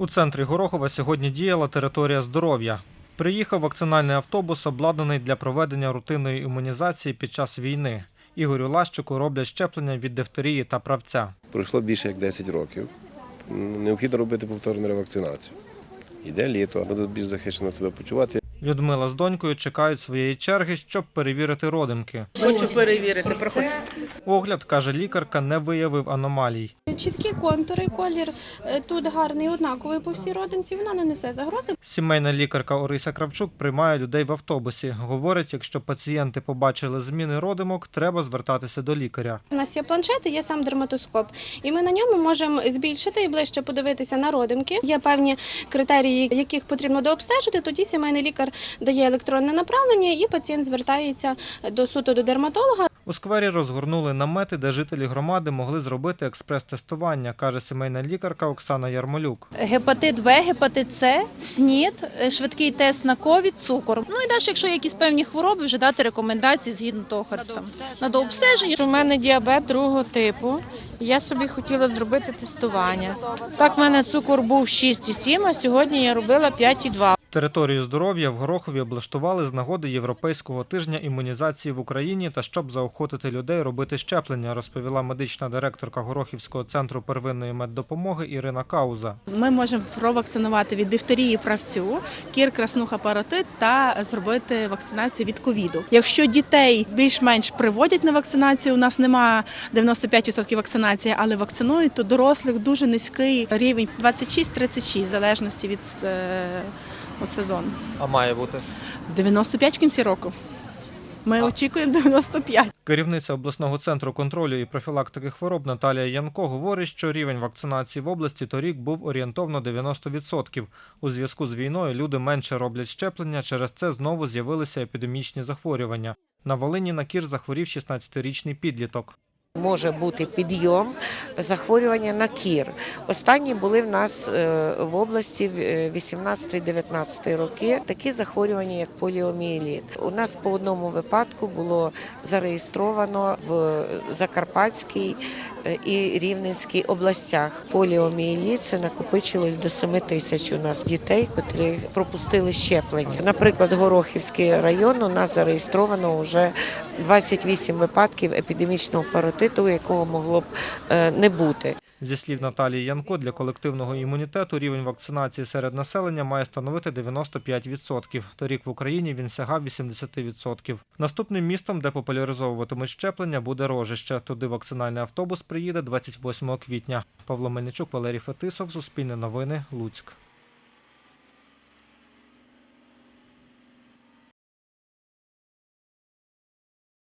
У центрі Горохова сьогодні діяла територія здоров'я. Приїхав вакцинальний автобус, обладнаний для проведення рутинної імунізації під час війни. Ігорю Лащику роблять щеплення від дифтерії та правця. Пройшло більше як 10 років. Необхідно робити повторну ревакцинацію. Іде літо, будуть більш захищено себе почувати. Людмила з донькою чекають своєї черги, щоб перевірити родимки. Хочу перевірити. Проходь. Огляд, каже лікарка, не виявив аномалій. Чіткі контури, колір е, тут гарний, однаковий по всій родинці. Вона не несе загрози. Сімейна лікарка Орися Кравчук приймає людей в автобусі. Говорить, якщо пацієнти побачили зміни родимок, треба звертатися до лікаря. У нас є планшети, є сам дерматоскоп, і ми на ньому можемо збільшити і ближче подивитися на родимки. Є певні критерії, яких потрібно дообстежити. Тоді сімейний лікар дає електронне направлення, і пацієнт звертається до суто до дерматолога. У сквері розгорнули намети, де жителі громади могли зробити експрес-тестування, каже сімейна лікарка Оксана Ярмолюк. Гепатит В, гепатит С, СНІД, е, швидкий тест на ковід, цукор. Ну і далі, якщо є якісь певні хвороби, вже дати рекомендації згідно того, там, на дообстеження. У мене діабет другого типу. Я собі хотіла зробити тестування. Так, в мене цукор був 6,7, а сьогодні я робила 5,2. Територію здоров'я в Горохові облаштували з нагоди Європейського тижня імунізації в Україні та щоб заохотити людей робити щеплення, розповіла медична директорка Горохівського центру первинної меддопомоги Ірина Кауза. Ми можемо провакцинувати від дифтерії правцю, кір, краснуха, паротит та зробити вакцинацію від ковіду. Якщо дітей більш-менш приводять на вакцинацію, у нас немає 95% вакцинації, але вакцинують, то дорослих дуже низький рівень 26-36, в залежності від, від сезону. А має бути 95 в кінці року. Ми очікуємо 95. Керівниця обласного центру контролю і профілактики хвороб Наталія Янко говорить, що рівень вакцинації в області торік був орієнтовно 90%. У зв'язку з війною люди менше роблять щеплення, через це знову з'явилися епідемічні захворювання. На Волині на кір захворів 16-річний підліток. Може бути підйом захворювання на кір. Останні були в нас е, в області в е, 18-19 роки такі захворювання, як поліомієліт. У нас по одному випадку було зареєстровано в Закарпатській е, і Рівненській областях. Поліомієліт це накопичилось до 7 тисяч у нас дітей, котрі пропустили щеплення. Наприклад, Горохівський район у нас зареєстровано вже 28 випадків епідемічного паротиту, якого могло б е, не бути. Зі слів Наталії Янко, для колективного імунітету рівень вакцинації серед населення має становити 95%. Торік в Україні він сягав 80%. Наступним містом, де популяризовуватимуть щеплення, буде Рожище. Туди вакцинальний автобус приїде 28 квітня. Павло Мельничук, Валерій Фетисов, Суспільне новини, Луцьк.